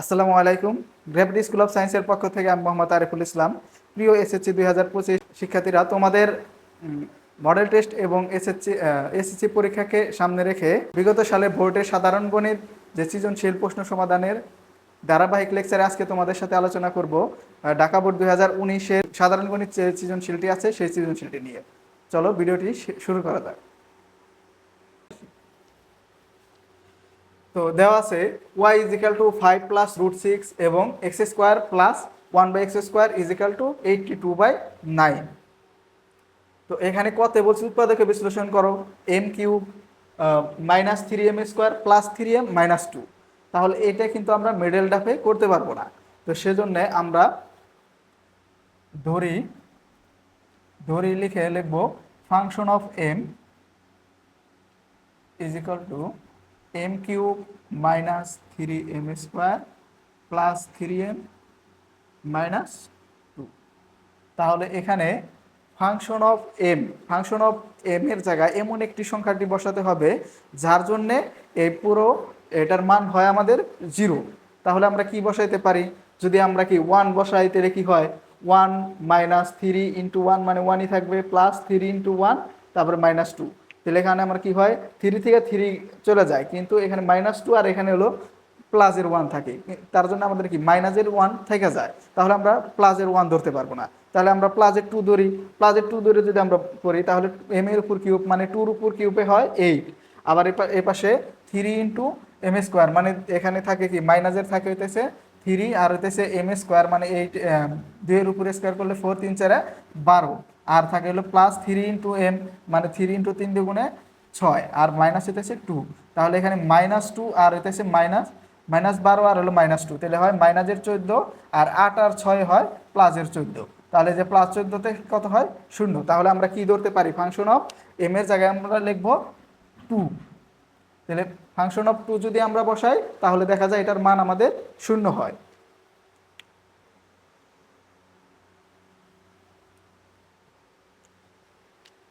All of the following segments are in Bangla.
আসসালামু আলাইকুম। গ্রেভিটি স্কুল অফ সায়েন্সের পক্ষ থেকে আমি মোহাম্মদ আরিফুল ইসলাম। প্রিয় এসএসসি দুই হাজার পঁচিশ শিক্ষার্থীরা, তোমাদের মডেল টেস্ট এবং এসএসসি এসএসসি পরীক্ষাকে সামনে রেখে বিগত সালে বোর্ডের সাধারণ গণিত যে সৃজনশীল প্রশ্ন সমাধানের ধারাবাহিক লেকচারে আজকে তোমাদের সাথে আলোচনা করব। ঢাকা বোর্ড দুই হাজার উনিশের সাধারণ গণিত যে সৃজনশীলটি আছে, সেই সৃজনশীলটি নিয়ে। চলো, ভিডিওটি শুরু করা যাক। তো দেওয়া আছে Y is equal to five plus root six এবং X square plus one by X square is equal to eighty two by nine তো এখানে কত বলছে উৎপাদকে বিশ্লেষণ করো M cube minus three M square plus three M minus two তাহলে এটা কিন্তু আমরা মিডল ডাফে করতে পারব না। তো সেজন্য আমরা ধরি ধরি লিখে লিখব function of M is equal to m cube minus 3m square plus 3m minus 2 তাহলে এখানে function of M function of M এর জায়গায় এমন একটি সংখ্যাটি বসাতে হবে, যার জন্যে এই পুরো এটার মান হয় আমাদের জিরো তাহলে আমরা কি বসাইতে পারি? যদি আমরা কি ওয়ান বসাই তাহলে কি হয়? One minus three into one মানে ওয়ানই থাকবে প্লাস থ্রি ইন্টু ওয়ান তারপরে মাইনাস টু তাহলে এখানে আমার কি হয়? থ্রি থেকে থ্রি চলে যায়। কিন্তু এখানে মাইনাস টু আর এখানে হলো প্লাসের ওয়ান থাকে। তার জন্য আমাদের কি? মাইনাসের ওয়ান থেকে যায়। তাহলে আমরা প্লাসের ওয়ান ধরতে পারব না। তাহলে আমরা প্লাসের টু ধরি। প্লাসের টু ধরে যদি আমরা করি, তাহলে এম এর উপর কিউব মানে টুর উপর কিউবে হয় এইট আবার এ পাশে থ্রি ইন্টু এম স্কোয়ার মানে এখানে থাকে কি? মাইনাসের থাকে হইতেছে থ্রি আর হইতেছে এম স্কোয়ার মানে এইট দুইয়ের উপরে স্কোয়ার করলে ফোর তিন, চারে, বারো। আর থাকে হলো প্লাস থ্রি ইন্টু এম মানে থ্রি ইন্টু তিন দুগুণে ছয়, আর মাইনাস হইতেছে টু তাহলে এখানে মাইনাস টু আর হইতেছে মাইনাস মাইনাস বারো আর হলো মাইনাস টু তাহলে হয় মাইনাসের চোদ্দ আর আট আর ছয় হয় প্লাসের চোদ্দ। তাহলে যে প্লাস চোদ্দোতে কত হয়? শূন্য। তাহলে আমরা কি ধরতে পারি? ফাংশন অফ এম এর জায়গায় আমরা লিখব টু তাহলে ফাংশন অফ টু যদি আমরা বসাই, তাহলে দেখা যায় এটার মান আমাদের শূন্য হয়।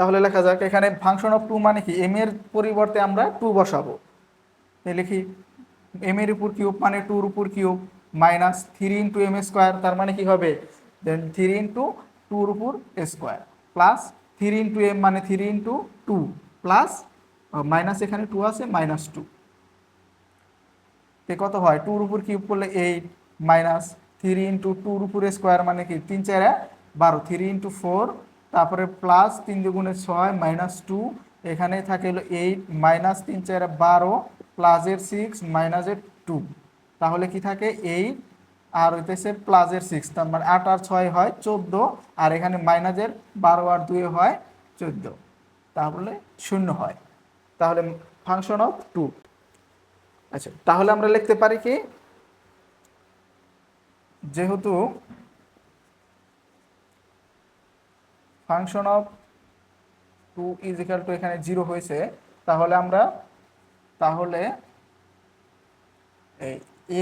তাহলে লেখা যাক, এখানে ফাংশন অফ টু মানে কি? এম এর পরিবর্তে আমরা টু বসাবো। লিখি এম এর উপর কিউব মানে টুর উপর cube minus three into M square তার মানে কি হবে? দেন থ্রি ইন্টু টুর উপর square plus three into M মানে three into two plus minus এখানে টু আছে মাইনাস টু তে কত হয়? টুর উপর কিউব করলে এইট মাইনাস থ্রি ইন্টু টুর উপর স্কোয়ার মানে কি? তিন চারে বারো থ্রি ইন্টু ফোর তারপরে প্লাস তিন দুগুণে ছয় মাইনাস টু এখানে থাকে হলো এইট মাইনাস তিন চার বারো প্লাসের সিক্স মাইনাসের টু তাহলে কি থাকে? এইট আর হইতেছে প্লাসের সিক্স তার মানে আট আর ছয় হয় চোদ্দ, আর এখানে মাইনাসের বারো আর দুই হয় চোদ্দ। তাহলে শূন্য হয়। তাহলে ফাংশন অফ টু আচ্ছা তাহলে আমরা লিখতে পারি কি? যেহেতু function of two is equal to এখানে জিরো হয়েছে, তাহলে আমরা, তাহলে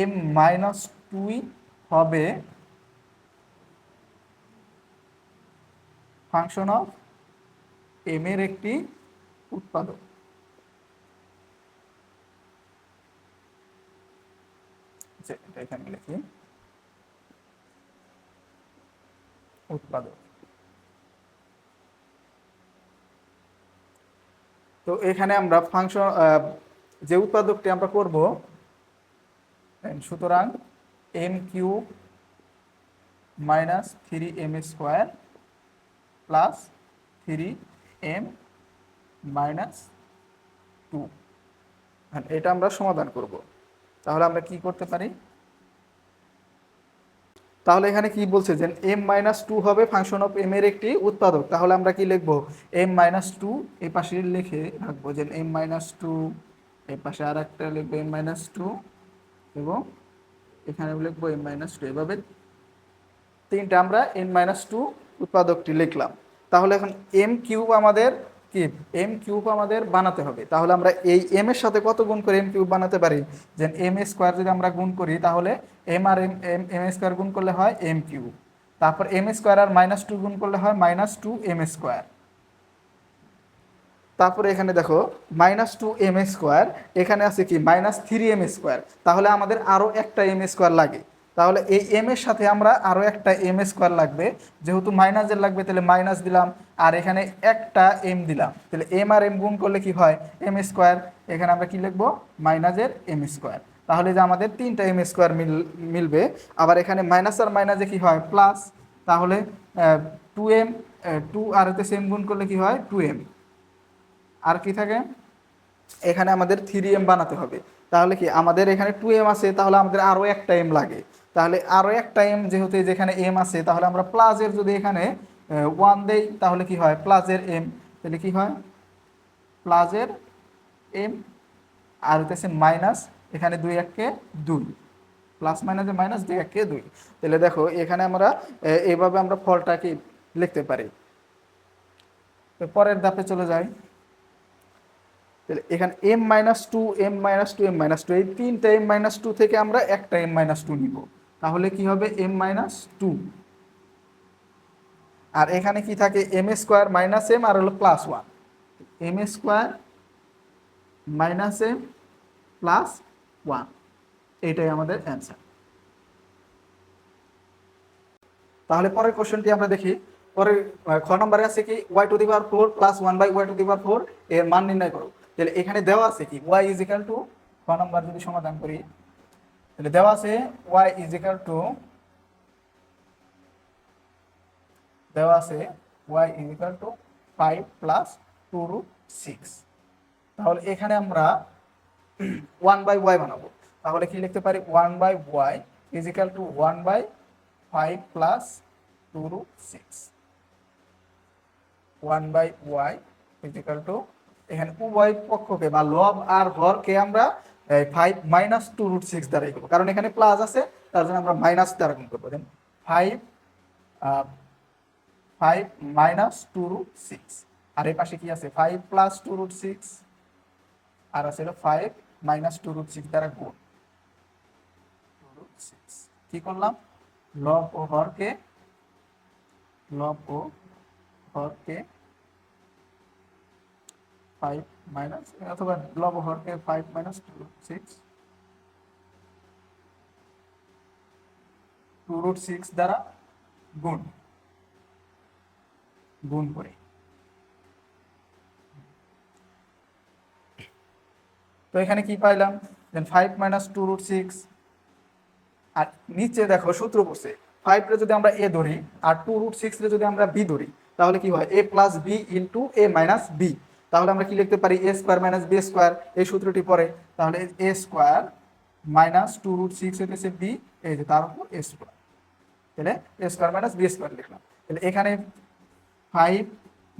এম মাইনাস টুই হবে ফাংশন অফ এম এর একটি উৎপাদক। এটা এখানে লিখি। উৎপাদক। তো এখানে আমরা ফাংশন যে উৎপাদকটি আমরা করব সুতরাং M cube minus three M square plus three M minus two এটা আমরা সমাধান করব। তাহলে আমরা কি করতে পারি? তাহলে এখানে কি বলছে যে এম মাইনাস টু হবে ফাংশন অফ এম এর একটি উৎপাদক। তাহলে আমরা কি লিখব? এম মাইনাস টু এই পাশে লিখে রাখব যে এম মাইনাস টু এই পাশে আর একটা লিখব এম মাইনাস টু এবং এখানে লিখব এম মাইনাস টু এভাবে তিনটা আমরা এম মাইনাস টু উৎপাদকটি লিখলাম। তাহলে এখন এম কিউব আমাদের কি এম কিউব আমাদের বানাতে হবে। তাহলে আমরা এই এম এর সাথে কত গুণ করে এম কিউব বানাতে পারি? যে এম এ স্কোয়ার যদি আমরা গুণ করি, তাহলে এম আর এম এম এম এ স্কোয়ার গুণ করলে হয় এম কিউব। তারপর এম স্কোয়ার আর মাইনাস টু গুণ করলে হয় মাইনাস টু এম স্কোয়ার। তারপরে এখানে দেখো মাইনাস টু এম স্কোয়ার, এখানে আছে কি মাইনাস থ্রি এম স্কোয়ার। তাহলে আমাদের আরও একটা এম স্কোয়ার লাগে। তাহলে এই এম এর সাথে আমরা আরও একটা এম স্কোয়ার লাগবে। যেহেতু মাইনাসের লাগবে, তাহলে মাইনাস দিলাম। আর এখানে একটা এম দিলাম। তাহলে এম আর এম গুণ করলে কি হয়? এম স্কোয়ার এখানে আমরা কি লিখব? মাইনাসের এম স্কোয়ার তাহলে যে আমাদের তিনটা এম স্কোয়ার মিল, মিলবে। আবার এখানে মাইনাস আর মাইনাসে কি হয়? প্লাস তাহলে টু এম টু আর এতে সেম গুণ করলে কি হয়? টু এম আর কি থাকে? এখানে আমাদের থ্রি এম বানাতে হবে। তাহলে কি? আমাদের এখানে টু এম আছে, তাহলে আমাদের আরও একটা এম লাগে। তাহলে আরও একটা এম যেহেতু যেখানে এম আছে, তাহলে আমরা প্লাসের যদি এখানে ওয়ান দেই, তাহলে কি হয়? প্লাসের এম তাহলে কি হয়? প্লাসের এম আর হইতেছে মাইনাস এখানে দুই এককে দুই। প্লাস মাইনাসে মাইনাস দুই এককে দুই। তাহলে দেখো, এখানে আমরা এইভাবে আমরা ফলটাকে লিখতে পারি। পরের ধাপে চলে যাই। তাহলে এখানে M minus two M minus two M minus two এই তিনটা এম মাইনাস টু থেকে আমরা একটা এম মাইনাস টু নিব। তাহলে কি হবে এম মাইনাস টু আর এখানে কি থাকে এম এ স্কোয়ার মাইনাস এম আর হলো plus one M A square minus M plus one এটাই আমাদের অ্যান্সার তাহলে পরের কোশ্চেনটি আমরা দেখি। আহ, খ নম্বরে আছে কি? Y to the power four plus one by Y to the power four এর মান নির্ণয় করো। তাহলে এখানে দেওয়া আছে কি? ওয়াই ইজ ইকাল টু খ নম্বর যদি সমাধান করি তাহলে দেওয়া আছে ওয়াই ইজ ইকাল টু দেওয়া আছে Y is equal to five plus two root six তাহলে এখানে আমরা ওয়ান বাই ওয়াই বানাবো। তাহলে কি লিখতে পারি? One by Y is equal to one by five plus two root six one by Y is equal to এখানে উভয় পক্ষকে বা লব আর হরকে আমরা five minus two root six দ্বারাই করব। কারণ এখানে প্লাস আছে, তার জন্য আমরা মাইনাস দ্বারা গুণ করব। Then five five minus two root six আর এই পাশে কি আছে? Five plus two root six আর আছে হলো five minus two root six দ্বারা গুণ। টু সিক্স কি করলাম? লব ও হরকে লব ও হরকে ফাইভ মাইনাস অথবা লব হরকে five minus two six two root six দ্বারা গুণ গুণ করে। তো এখানে কি পাইলাম? Then five minus two root six আর নিচে দেখো সূত্র পড়ছে ফাইভ রে যদি আমরা এ ধরি, আর টু রুট সিক্স রে যদি আমরা বি ধরি, তাহলে কি হয়? A plus B into A minus B তাহলে আমরা কি লিখতে পারি? A square minus B square এই সূত্রটি পরে তাহলে A square minus two root six হইতেছে বি এই যে তার উপর এ স্কোয়ার তাহলে A square minus B square লিখলাম। তাহলে এখানে five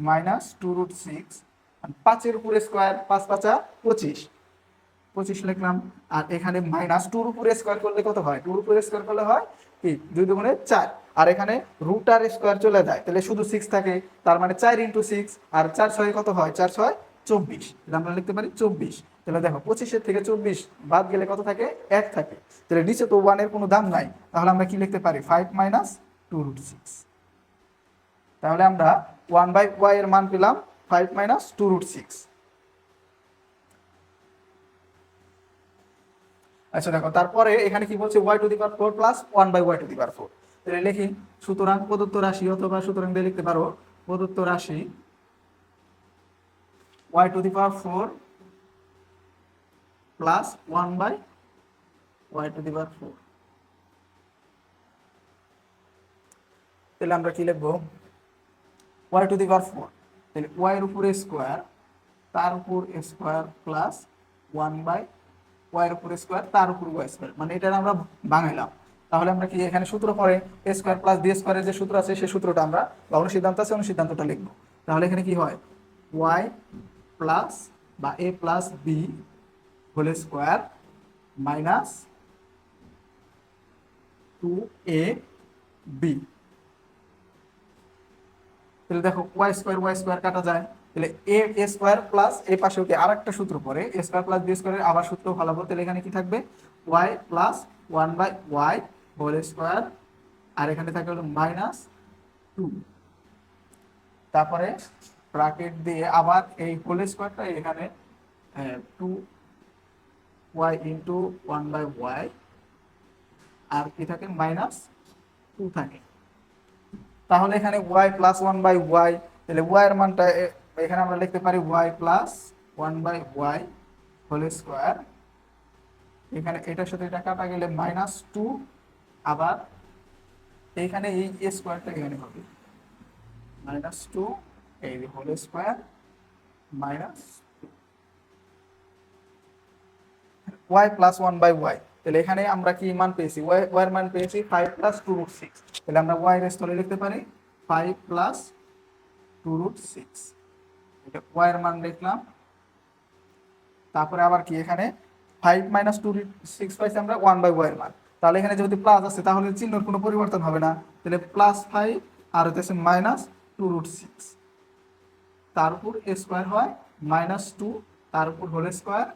minus two root six পাঁচের উপর স্কোয়ার পাঁচ পাঁচা পঁচিশ। পঁচিশ লিখলাম। আর এখানে মাইনাস টুর উপরে স্কোয়ার করলে কত হয়? টুর উপরে স্কোয়ার করলে হয় কি? দুই দুগুণে চার। আর এখানে রুট আর স্কোয়ার চলে যায়। তাহলে শুধু সিক্স থাকে, তার মানে চার ইন্টু সিক্স আর চার ছয় কত হয়? চার ছয় চব্বিশ। তাহলে আমরা লিখতে পারি চব্বিশ। তাহলে দেখো, পঁচিশের থেকে চব্বিশ বাদ গেলে কত থাকে? এক থাকে। তাহলে নিচে তো ওয়ানের কোনো দাম নাই। তাহলে আমরা কি লিখতে পারি? Five minus two root six তাহলে আমরা ওয়ান বাই ওয়াই এর মান পেলাম five minus two root six আচ্ছা দেখো, তারপরে এখানে কি বলছে? Y to the power four plus one by Y to the power four তাহলে লিখি, সুতরাং প্রদত্ত রাশি অথবা সুতরাং দিয়ে লিখতে পারো, প্রদত্ত রাশি Y to the power four plus one by Y to the power four তাহলে আমরা কি লিখব? Y to the power four তাহলে ওয়াই এর উপরে স্কোয়ার তার উপর square plus one by Y উপর স্কোয়ার তার উপর ওয়াই স্কোয়ার মানে এটা আমরা বানাইলাম। তাহলে আমরা কি এখানে সূত্র পরে এ স্কোয়ার প্লাস বি স্কোয়ারের যে সূত্র আছে সেই সূত্রটা আমরা বা অনুসিদ্ধান্ত আছে, অনুসিদ্ধান্তটা লিখব। তাহলে এখানে কি হয়? ওয়াই প্লাস বা A plus B whole square minus two A B তাহলে দেখো ওয়াই স্কোয়ার ওয়াই স্কোয়ার কাটা যায়। তাহলে এ এ স্কোয়ার প্লাস এ পাশে কি আর একটা সূত্র পরে এ স্কোয়ার প্লাস বি স্কোয়ারের আবার সূত্র ফলাবো তাহলে এখানে কি থাকবে? Y plus one by Y whole square আর এখানে থাকবে হলো মাইনাস টু তারপরে ব্র্যাকেট দিয়ে আবার এই হোল স্কোয়ারটা এখানে two Y into one by Y আর কি থাকে? মাইনাস টু থাকে। তাহলে এখানে Y plus one by Y তাহলে ওয়াই এর মানটা এখানে আমরা লিখতে পারি Y plus one by Y whole square এখানে এটার সাথে এটা কাটা গেলে মাইনাস টু আবার এইখানে এই স্কোয়ারটা এখানে হবে মাইনাস টু এই whole square minus Y plus one by Y তাহলে এখানে আমরা কি মান পেয়েছি? ওয়াই ওয়াই এর মান পেয়েছি five plus two root six তাহলে আমরা ওয়াই এর স্থলে লিখতে পারি five plus two root six Y এর মান লিখলাম তারপরে আবার কি এখানে five minus two root six পাইছি আমরা ওয়ান বাই ওয়াই এর মান। তাহলে এখানে যেহেতু প্লাস আছে, তাহলে চিহ্নর কোনো পরিবর্তন হবে না। তাহলে প্লাস ফাইভ আর হচ্ছে মাইনাস টু রুট সিক্স তার উপর স্কোয়ার হয় মাইনাস টু তার উপর হোল স্কোয়ার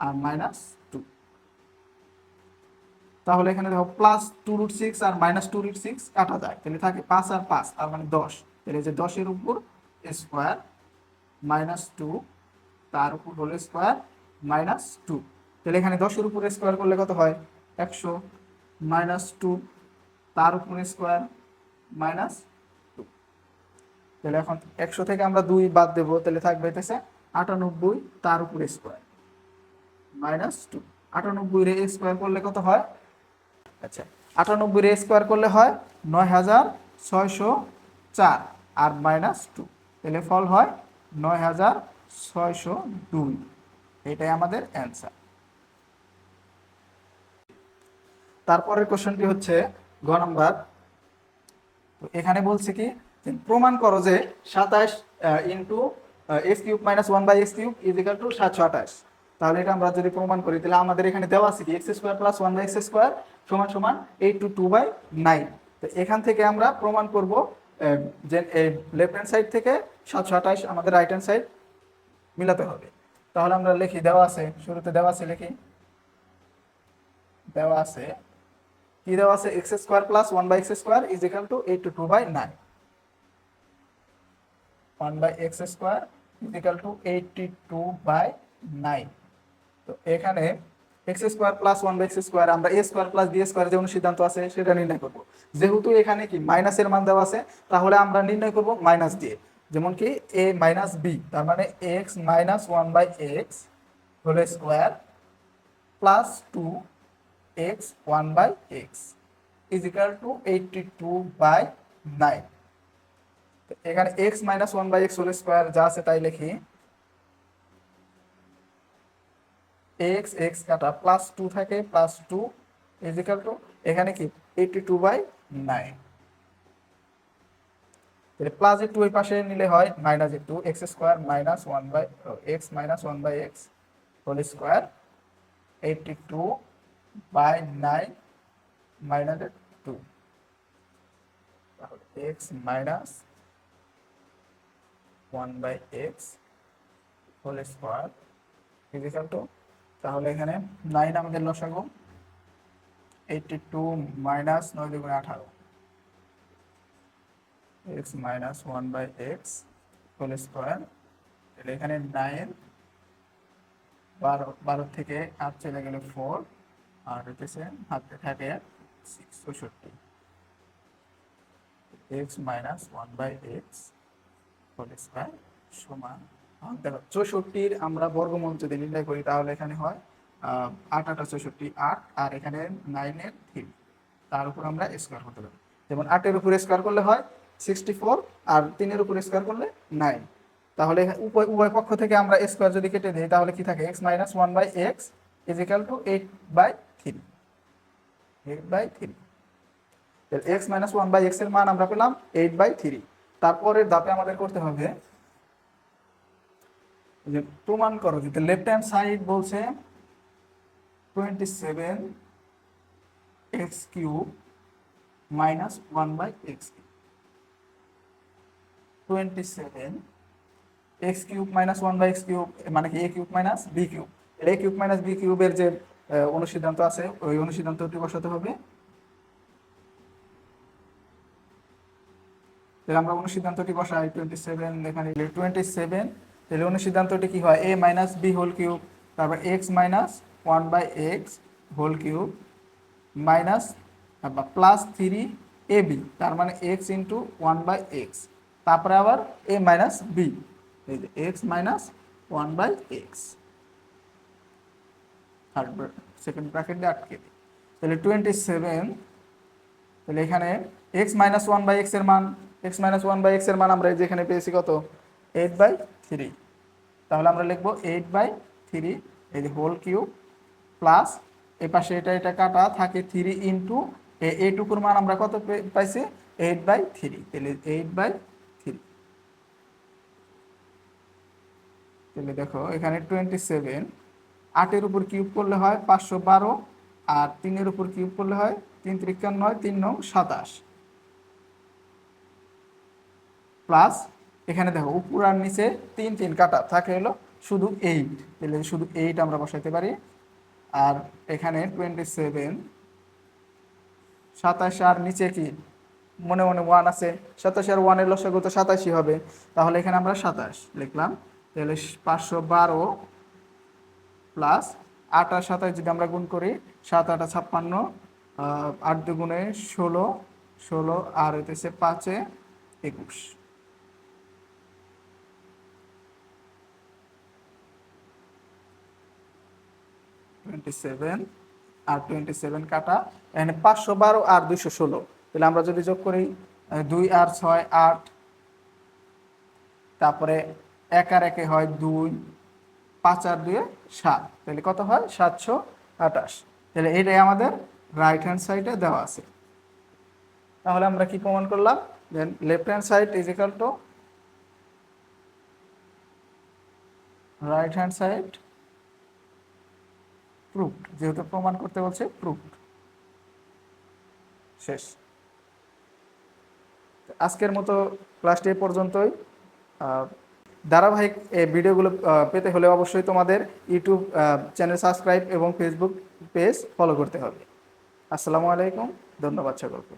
আর মাইনাস টু তাহলে এখানে দেখো প্লাস টু রুট সিক্স আর মাইনাস টু রুট সিক্স কাটা যায়। তাহলে থাকে পাঁচ আর পাঁচ, তার মানে দশ। তাহলে যে দশের উপর স্কোয়ার মাইনাস টু তার উপর হোল স্কোয়ার মাইনাস টু তাহলে এখানে দশের উপর স্কোয়ার করলে কত হয়? একশো মাইনাস টু তার উপর স্কোয়ার মাইনাস টু তাহলে এখন একশো থেকে আমরা দুই বাদ দেবো, তাহলে থাকবে হইতেছে আটানব্বই, তার উপর স্কোয়ার মাইনাস টু আটানব্বই রে স্কোয়ার করলে কত হয়? আচ্ছা আটানব্বই রে স্কোয়ার করলে হয় নয় হাজার ছয়শো চার আর মাইনাস টু তাহলে ফল হয় নয় হাজার ছয়শো দুই। এটাই আমাদের অ্যান্সার তারপরের কোশ্চেনটি হচ্ছে গ নাম্বার। এখানে বলছে কি প্রমাণ করো যে সাতাশ into X cube minus one by X cube is equal to সাতশো আঠাশ। তাহলে এটা আমরা যদি প্রমাণ করি, তাহলে আমাদের এখানে দেওয়া আছে কি X square plus one by X square সমান সমান eight two two by nine তো এখান থেকে আমরা প্রমাণ করব যে লেফট হ্যান্ড সাইড থেকে সাতশো আঠাশ আমাদের রাইট হ্যান্ড সাইড মিলাতে হবে। তাহলে আমরা লিখি, দেওয়া আছে, শুরুতে দেওয়া আছে লিখি। দেওয়া আছে। কি দেওয়া আছে? X square plus one by X square is equal to eight two two by nine one by X square is equal to eighty two by nine তো এখানে X square plus one by X square আমরা A square plus B square যেমন সিদ্ধান্ত আছে, সেটা নির্ণয় করব। যেহেতু এখানে কি মাইনাসের মান দেওয়া আছে, তাহলে আমরা নির্ণয় করব মাইনাস দিয়ে। যেমন কি এ মাইনাস বি তার মানে X minus one by X whole square plus two X one by X is equal to eighty two by nine এখানে X minus one by X whole square যা আছে তাই লিখি। এক্স এক্স কাটা প্লাস টু থাকে plus two is equal to এখানে কি? এইটটি টু বাই নাইন তাহলে প্লাস টু এই পাশে নিলে হয় minus two X square minus one by X minus one by X whole square eighty two by nine minus two তাহলে X minus one by X whole square is equal to তাহলে এখানে নাইন আমাদের লসাগু এইটটি টু মাইনাস নয় দুগুণে আঠারো। X minus one by X whole square এখানে নাইন বারো বারো থেকে আট চলে গেলে ফোর আর হইতেছে হাতে থাকে সিক্স চৌষট্টি X minus one by X whole square সমান দেখো চৌষট্টির আমরা বর্গমূল যদি নির্ণয় করি, তাহলে এখানে হয় আট আটা চৌষট্টি, আট, আর এখানে নাইনের থ্রি তার উপর আমরা স্কোয়ার করতে পারি। যেমন আটের উপর স্কোয়ার করলে হয় সিক্সটি ফোর আর তিনের উপর স্কোয়ার করলে নাইন তাহলে উভয় উভয় পক্ষ থেকে আমরা স্কোয়ার যদি কেটে দিই, তাহলে কি থাকে? X minus one by X is equal to eight by three eight by three X minus one by X মান আমরা পেলাম এইট বাই থ্রি তারপরের ধাপে আমাদের করতে হবে যে প্রমাণ করো যদি লেফট হ্যান্ড সাইড বলছে twenty seven X cube minus one by X cube twenty seven X cube minus one by X cube মানে কি A cube minus B cube A cube minus B কিউবের যে অনুসিদ্ধান্ত আছে, ওই অনুসিদ্ধান্তটি বসাতে হবে। তাহলে আমরা অনুসিদ্ধান্তটি বসাই টোয়েন্টি সেভেন এখানে টোয়েন্টি সেভেন তাহলে অনুসিদ্ধান্তটি কি হয়? A minus B whole cube তারপর X minus one by X whole cube minus বা প্লাস থ্রি এ বি তার মানে X into one by X তারপরে আবার এ মাইনাস বি এই যে X minus one by X third second bracket দিয়ে আটকে দিই। তাহলে টোয়েন্টি সেভেন তাহলে এখানে এক্স মাইনাস ওয়ান বাই এক্সের মান এক্স মাইনাস ওয়ান বাই এক্সের মান আমরা যেখানে পেয়েছি কত? এইট বাই থ্রি তাহলে আমরা লিখব এইট বাই থ্রি এই যে হোল কিউব প্লাস এ পাশে এটা এটা কাটা থাকে থ্রি ইন্টু এইটুকুর মান আমরা কত পাইছি? এইট বাই থ্রি তাহলে এইট বাই থ্রি তাহলে দেখো, এখানে টোয়েন্টি সেভেন আটের উপর কিউব করলে হয় পাঁচশো বারো আর তিনের উপর কিউব করলে হয় তিন ত্রিকান নয়, তিন নং সাতাশ। প্লাস এখানে দেখো, উপর আর নিচে তিন তিন কাটা, থাকে হলো শুধু এইট তাহলে শুধু এইট আমরা বসাইতে পারি। আর এখানে টোয়েন্টি সেভেন সাতাশ আর নিচে কি? মনে মনে ওয়ান আছে। সাতাশ আর ওয়ানের লসাগু তো সাতাশই হবে। তাহলে এখানে আমরা সাতাশ লিখলাম। তাহলে পাঁচশো বারো প্লাস আট আর সাতাশ যদি আমরা গুণ করি, সাত, আটা, ছাপ্পান্ন আট দুগুণে ষোলো ষোলো, আর হইতেছে পাঁচে একুশ। টোয়েন্টি সেভেন আর টোয়েন্টি সেভেন কাটা, এখানে পাঁচশো বারো আর দুইশো ষোলো। তাহলে আমরা যদি যোগ করি দুই আর ছয় আট, তারপরে এক আর একে হয় দুই পাঁচ আর দুয়ে সাত। তাহলে কত হয়? সাতশো আঠাশ। তাহলে এটাই আমাদের রাইট হ্যান্ড সাইডে দেওয়া আছে। তাহলে আমরা কি প্রমাণ করলাম? Then left hand side is equal to right hand side proved যেহেতু প্রমাণ করতে বলছে প্রুফড শেষ। আজকের মতো ক্লাসটি পর্যন্তই। ধারাবাহিক ভিডিওগুলো পেতে হলে অবশ্যই তোমাদের ইউটিউব চ্যানেল সাবস্ক্রাইব এবং ফেসবুক পেজ ফলো করতে হবে। আসসালামু আলাইকুম, ধন্যবাদ সকলকে।